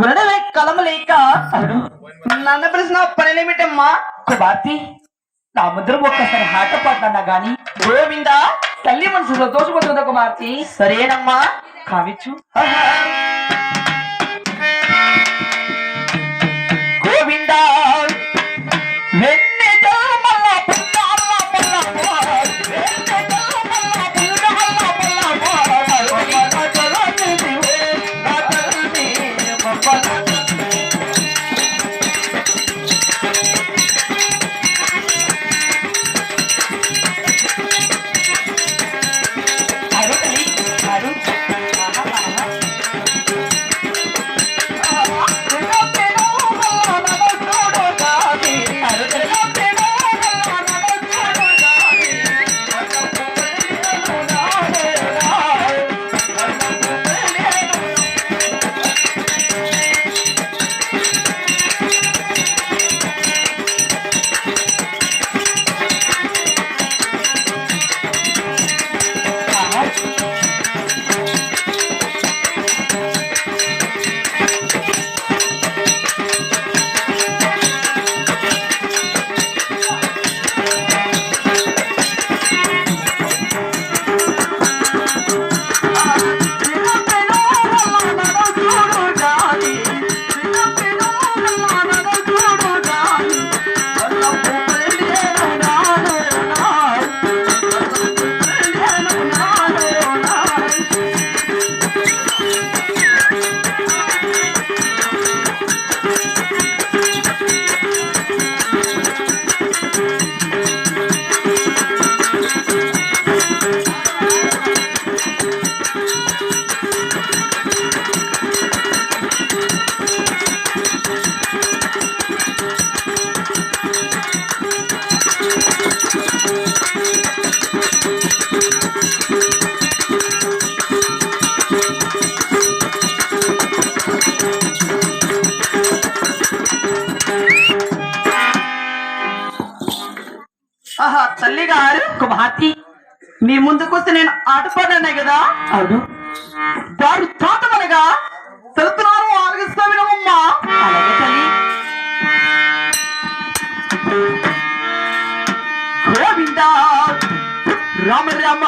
విడవే కలము లేక నన్ను పిలిచిన పనిలేమిటమ్మా భారతి నా ముద్ర ఒక్కసారి హాట పడ్డా గాని గోవిందా తల్లి మనసులో దోషపోతుందా కుమార్తె? సరేనమ్మా కావిచ్చు. ఆహా తల్లి గారు కుమార్తె. మీ ముందుకొస్తే నేను ఆటపాడానే కదా? అవును. వారు తాతమనగా తెలుతున్నాను ఆలగిస్తా వినమ్మా అలాగే తల్లి. గోవింద. రామ రామ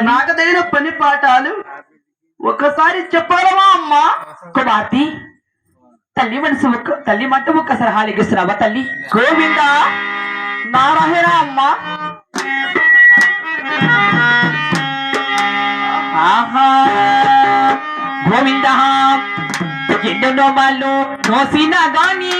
నాకు పని పాఠాలు ఒకసారి చెప్పాలమా అమ్మా? కుమార్తె తల్లి మనసు ఒక్క తల్లి మాట ఒక్కసారి హాలిగిస్తున్నావా తల్లి? గోవింద నారాయణ అమ్మ. ఆహా గోవింద. ఎన్నెన్నో వాళ్ళు నోసిన గాని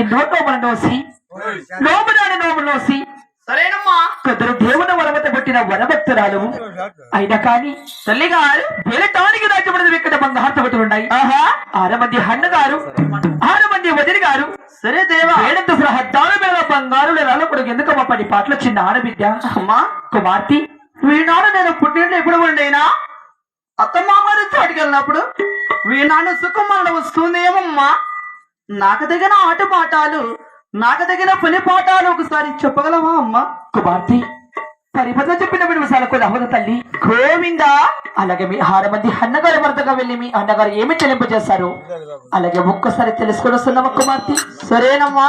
నోసి నోమునాడు నోము నోసి సరేనమ్మా. కొందరు దేవుని వరమత పుట్టిన వరభక్తురాలు అయినా కానీ తల్లి గారు వెళ్ళటానికి రాజ్యపడిన ఇక్కడ బంగారు ఉన్నాయి. ఆహా. ఆరు మంది హన్ను గారు ఆరు మంది వదిలి గారు సరే దేవా. ఏడంత సహద్దాల మీద బంగారు రాలప్పుడు ఎందుకు మా పది పాటలు చిన్న ఆడబిడ్డ? అమ్మా. కుమార్తె వీనాడు నేను పుట్టినట్టు ఎప్పుడు ఉండేనా? అత్తమామారి చోటికి వెళ్ళినప్పుడు వీనాడు సుఖమరణ వస్తుంది ఏమమ్మా నాకు తగిన ఆట పాఠాలు నాకు తగిన పని పాఠాలు ఒకసారి చెప్పగలవా అమ్మా? కుమార్తె పరిపద చెప్పిన విమసాలకు నవ్వద తల్లి గోవిందా! అలాగే మీ ఆరు మంది అన్నగారి వరదగా వెళ్ళి మీ అన్నగారు ఏమి చెల్లింపు చేశారు? అలాగే ఒక్కసారి తెలుసుకొని వస్తున్నామా కుమార్తె. సరేనమ్మా.